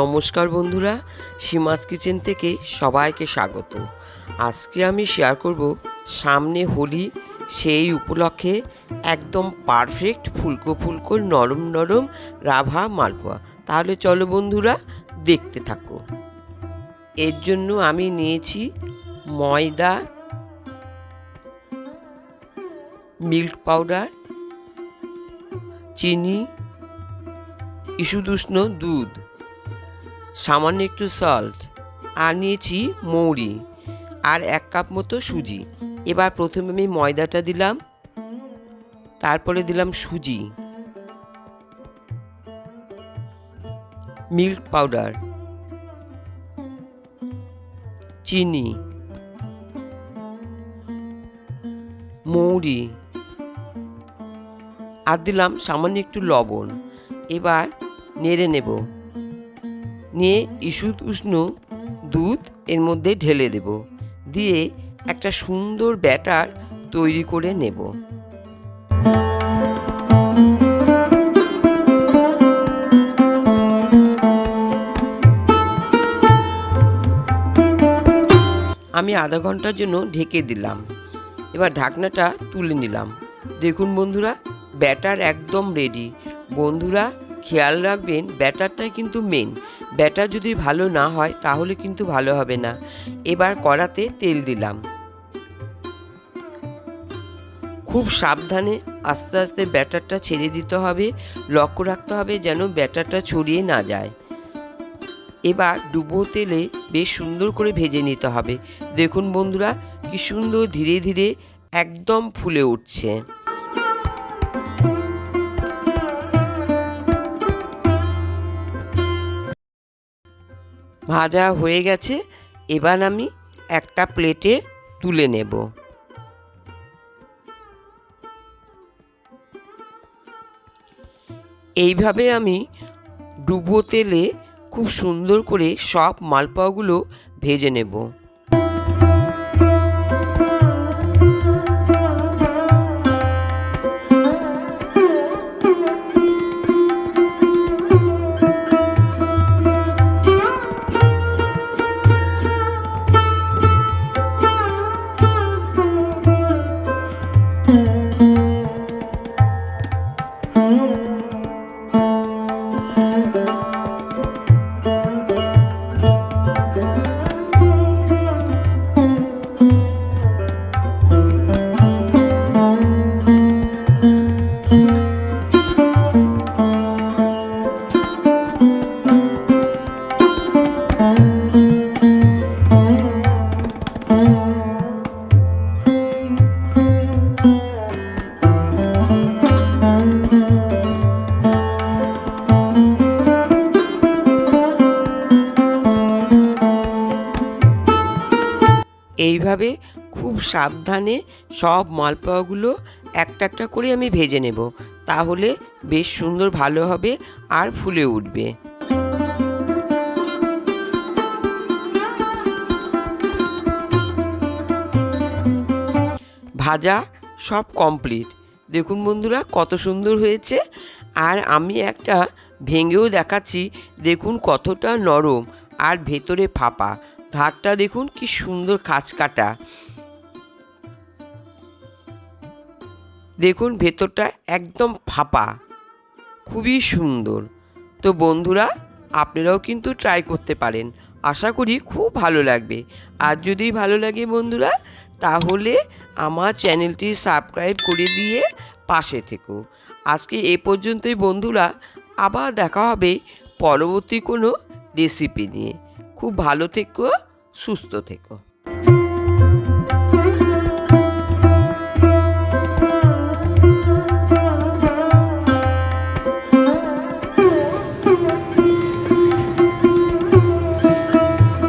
নমস্কার বন্ধুরা, সীমাস কিচেন থেকে সবাইকে স্বাগত। আজকে আমি শেয়ার করব সামনে হোলি, সেই উপলক্ষে একদম পারফেক্ট ফুলকো ফুলকো নরম নরম রাভা মালপোয়া। তাহলে চলো বন্ধুরা, দেখতে থাকো। এর জন্য আমি নিয়েছি ময়দা, মিল্ক পাউডার, চিনি ইসুদুষ্ণ দুধ। সামান্য একটু সল্ট আর নিয়েছি মৌরি, আর এক কাপ মতো সুজি। এবার প্রথমে আমি ময়দাটা দিলাম, তারপরে দিলাম সুজি। Milk powder. চিনি। মৌরি। আর দিলাম সামান্য একটু লবণ। এবার নেড়ে নেব। নিয়ে ইসুদ উষ্ণ দুধ এর মধ্যে ঢেলে দেব। দিয়ে একটা সুন্দর ব্যাটার তৈরি করে নেব। আমি আধা ঘণ্টার জন্য ঢেকে দিলাম। এবার ঢাকনাটা তুলে নিলাম। দেখুন বন্ধুরা, ব্যাটার একদম রেডি বন্ধুরা খেয়াল রাখবেন, ব্যাটারটাই কিন্তু মেন ব্যাটার যদি ভালো না হয়, তাহলে কিন্তু ভালো হবে না। এবার কড়াতে তেল দিলাম। খুব সাবধানে আস্তে আস্তে ব্যাটারটা ছেড়ে দিতে হবে। লক্ষ্য রাখতে হবে যেন ব্যাটারটা ছড়িয়ে না যায়। এবার ডুবো তেলে বেশ সুন্দর করে ভেজে নিতে হবে। দেখুন বন্ধুরা, কি সুন্দর ধীরে ধীরে একদম ফুলে উঠছে। ভাজা হয়ে গেছে, এবার আমি একটা প্লেটে তুলে নেব। এইভাবে আমি ডুবো তেলে খুব সুন্দর করে সব মালপাওয়াগুলো ভেজে নেব। এইভাবে খুব সাবধানে সব মালপোয়াগুলো একটা একটা করে আমি ভেজে নেব। তাহলে বেশ সুন্দর ভালো হবে আর ফুলে উঠবে। ভাজা সব কমপ্লিট। দেখুন বন্ধুরা, কত সুন্দর হয়েছে। আর আমি একটা ভেঙেও দেখাচ্ছি, দেখুন কতটা নরম আর ভেতরে ফাঁপা। ধারটা দেখুন, কি সুন্দর খাঁচ কাটা। দেখুন, ভেতরটা একদম ফাঁপা। খুবই সুন্দর। তো বন্ধুরা, আপনারাও কিন্তু ট্রাই করতে পারেন। আশা করি খুব ভালো লাগবে। আর যদি ভালো লাগে বন্ধুরা, তাহলে আমার চ্যানেলটি সাবস্ক্রাইব করে দিয়ে পাশে থেকো। আজকে এ পর্যন্তই বন্ধুরা, আবার দেখা হবে পরবর্তী কোনো রেসিপি নিয়ে। খুব ভালো থেকো। সুস্থ থেকো।